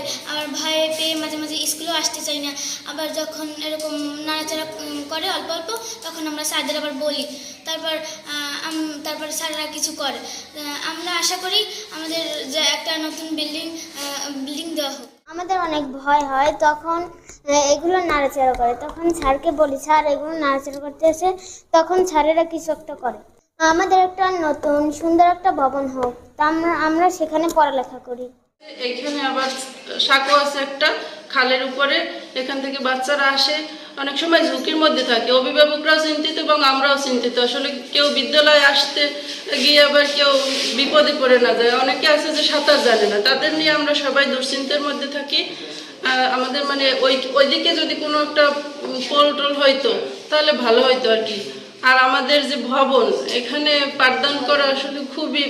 ভয় আবার ভয় পেয়ে মাঝে মাঝে স্কুলেও আসতে চাই না। আবার যখন এরকম নাড়াচাড়া করে অল্প অল্প, তখন আমরা স্যারদের আবার বলি। তারপর তারপর স্যাররা কিছু করে। আমরা আশা করি আমাদের যে একটা নতুন বিল্ডিং বিল্ডিং দেওয়া হোক। আমাদের অনেক ভয় হয় তখন এগুলো নাড়াচাড়া করে। তখন স্যারকে বলি, স্যার, এগুলো নাড়াচাড়া করতে এসে তখন স্যারেরা কিছু একটা করে? আমাদের একটা নতুন, সুন্দর একটা ভবন হোক। তা আমরা আমরা সেখানে পড়ালেখা করি। এখানে আবার সাঁকো আছে একটা খালের উপরে, এখান থেকে বাচ্চারা আসে। অনেক সময় ঝুঁকির মধ্যে থাকে। অভিভাবকরাও চিন্তিত এবং আমরাও চিন্তিত। আসলে কেউ বিদ্যালয়ে আসতে গিয়ে আবার কেউ বিপদে পড়ে না যায়। অনেকে আছে যে সাঁতার জানে না। তাদের নিয়ে আমরা সবাই দুশ্চিন্তার মধ্যে থাকি। আমাদের মানে ওই, ওইদিকে যদি কোনো একটা পোল টোল হইতো তাহলে ভালো হইতো আর কি। আর আমাদের যে ভবন, এখানে পাঠদান করা আসলে খুবই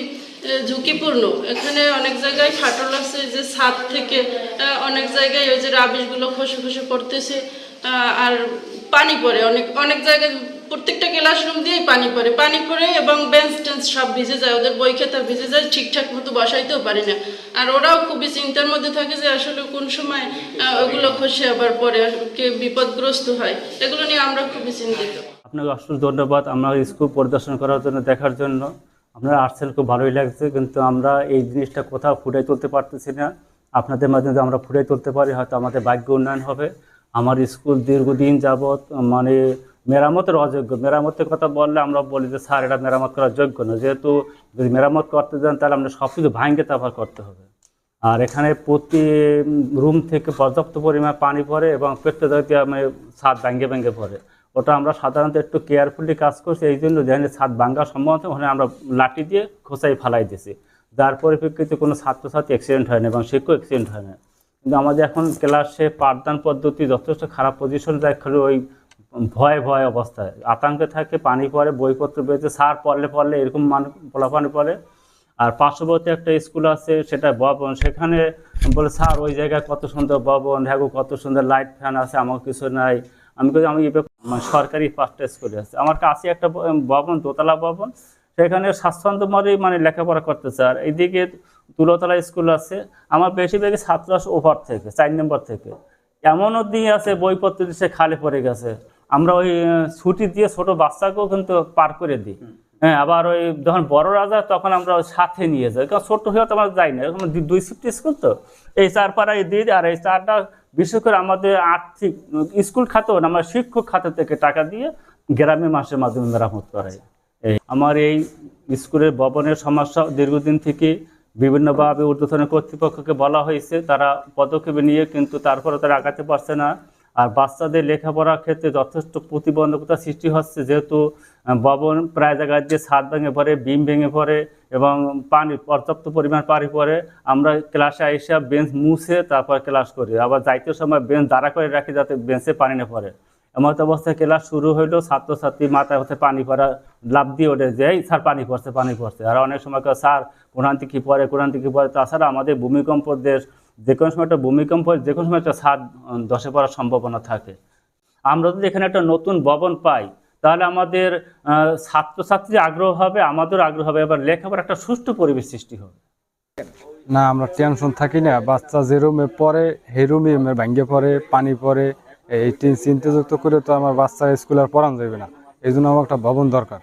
ঝুঁকিপূর্ণ। এখানে অনেক জায়গায় ফাটল আছে যে ছাদ থেকে অনেক জায়গায় ওই যে রাবিশগুলো খসে খসে পড়তেছে আর পানি পড়ে। অনেক অনেক জায়গায় প্রত্যেকটা ক্লাসরুম দিয়েই পানি পড়ে। পানি পড়ে এবং বেঞ্চ টেঞ্চ সব ভিজে যায়। ওদের বই খাতা ভিজে যায়, ঠিকঠাক মতো বসাইতেও পারি না। আর ওরাও খুবই চিন্তার মধ্যে থাকে যে আসলে কোন সময় ওগুলো খসে আবার পরে কে বিপদগ্রস্ত হয়। এগুলো নিয়ে আমরা খুবই চিন্তিত। আপনাকে অসংখ্য ধন্যবাদ আমরা স্কুল পরিদর্শন করার জন্য, দেখার জন্য। আপনার আর্টসেল খুব ভালোই লাগছে, কিন্তু আমরা এই জিনিসটা কোথাও ফুটাই তুলতে পারতেছি না। আপনাদের মাধ্যমে আমরা ফুটাই তুলতে পারি, হয়তো আমাদের ভাগ্য উন্নয়ন হবে। আমার স্কুল দীর্ঘদিন যাবৎ মানে মেরামতের অযোগ্য। মেরামতের কথা বললে আমরা বলি যে, স্যার, এটা মেরামত করার যোগ্য না। যেহেতু যদি মেরামত করতে যান, তাহলে আমরা সব কিছু ভাঙে তারপর করতে হবে। আর এখানে প্রতি রুম থেকে পর্যাপ্ত পরিমাণ পানি পড়ে এবং প্রত্যেক মানে ছাদ ভেঙে ভেঙে পড়ে। ওটা আমরা সাধারণত একটু কেয়ারফুলি কাজ করছি, এই জন্য যেখানে ছাদ ভাঙ্গার সম্ভাবনা ওখানে আমরা লাঠি দিয়ে খোঁচাই ফালাই দিয়েছি। যার পরিপ্রেক্ষিতে কোনো ছাত্রছাত্রী অ্যাক্সিডেন্ট হয় না এবং শিক্ষক অ্যাক্সিডেন্ট হয় না কিন্তু আমাদের এখন ক্লাসে পাঠদান পদ্ধতি যথেষ্ট খারাপ পজিশন যায় খালি ওই ভয় ভয় অবস্থায় আতঙ্কে থাকে, পানি পড়ে, বইপত্র বেঁচে সার পড়লে পড়লে এরকম মানুষ পোলাপানি পড়ে। আর পার্শ্ববর্তী একটা স্কুল আছে, সেটা ভবন, সেখানে বলে, স্যার, ওই জায়গায় কত সুন্দর ভবন হ্যাঁ কত সুন্দর লাইট ফ্যান আছে আমার কিছু নাই। আমি আমি মানে সরকারি পাঁচটা স্কুলে আছে আমার কাছে একটা ভবন, দোতলা ভবন, সেখানে স্বাচ্ছন্দ্যময় মানে লেখাপড়া করতেছে। আর এইদিকে তুলতলা স্কুল আছে। আমার বেশিরভাগই ছাত্র আসে ওভার থেকে, চার নম্বর থেকে। এমনও দিন আছে বইপত্র সে খালে পড়ে গেছে। আমরা ওই ছুটি দিয়ে ছোট বাচ্চাকেও কিন্তু পার করে দিই। হ্যাঁ আবার ওই যখন বড় রাজা, তখন আমরা সাথে নিয়ে যাই। কারণ ছোট হয়ে তো আমরা যাই না। দুই শিফট স্কুল তো। এই চার পাড়ায় দিই আর এই চারটা, বিশেষ করে আমাদের আর্থিক, স্কুল খাতেও আমরা শিক্ষক খাতে থেকে টাকা দিয়ে গ্রামে মাসের মাধ্যমে মেরামত করাই। এই আমার এই স্কুলের ভবনের সমস্যা দীর্ঘদিন থেকে বিভিন্নভাবে ঊর্ধ্বতন কর্তৃপক্ষকে বলা হয়েছে। তারা পদক্ষেপ নিয়ে কিন্তু তারপরে তারা আগাতে পারছে না। আর বাচ্চাদের লেখাপড়ার ক্ষেত্রে যথেষ্ট প্রতিবন্ধকতা সৃষ্টি হচ্ছে, যেহেতু ভবন প্রায় জায়গায় যে ছাদ ভেঙে পড়ে, বিম ভেঙে পড়ে এবং পানি, পর্যাপ্ত পরিমাণ পানি পড়ে, আমরা ক্লাসে আইসা বেঞ্চ মুছে তারপর ক্লাস করি। আবার যাইতে সময় বেঞ্চ দাঁড়া করে রাখি যাতে বেঞ্চে পানি না পড়ে। এমন অবস্থায় ক্লাস শুরু হইল, ছাত্রছাত্রী মাথায় হচ্ছে পানি পড়া লাভ দিয়ে ওঠে যে, "এই স্যার, পানি পড়ছে পানি পড়ছে। আর অনেক সময় স্যার কোরআন কি পড়ে কোরআন থেকে পড়ে? তাছাড়া আমাদের ভূমিকম্প দেশ যে কোনো সময় একটা ভূমিকম্প যে কোনো সময় একটা উম, ধসে পড়ার সম্ভাবনা থাকে। আমরা যদি এখানে একটা নতুন ভবন পাই তাহলে আমাদের ছাত্রছাত্রী আগ্রহ হবে আমাদেরও আগ্রহ হবে এবার লেখাপড়ার একটা সুষ্ঠু পরিবেশ সৃষ্টি হবে। না আমরা টেনশন থাকি না বাচ্চা যে রুমে পড়ে সেই রুমে ভাঙ্গে পড়ে পানি পড়ে এই টিন চিন্তাযুক্ত করে তো আমার বাচ্চা স্কুল আর পড়ানো যাবে না। এই জন্য আমার একটা ভবন দরকার।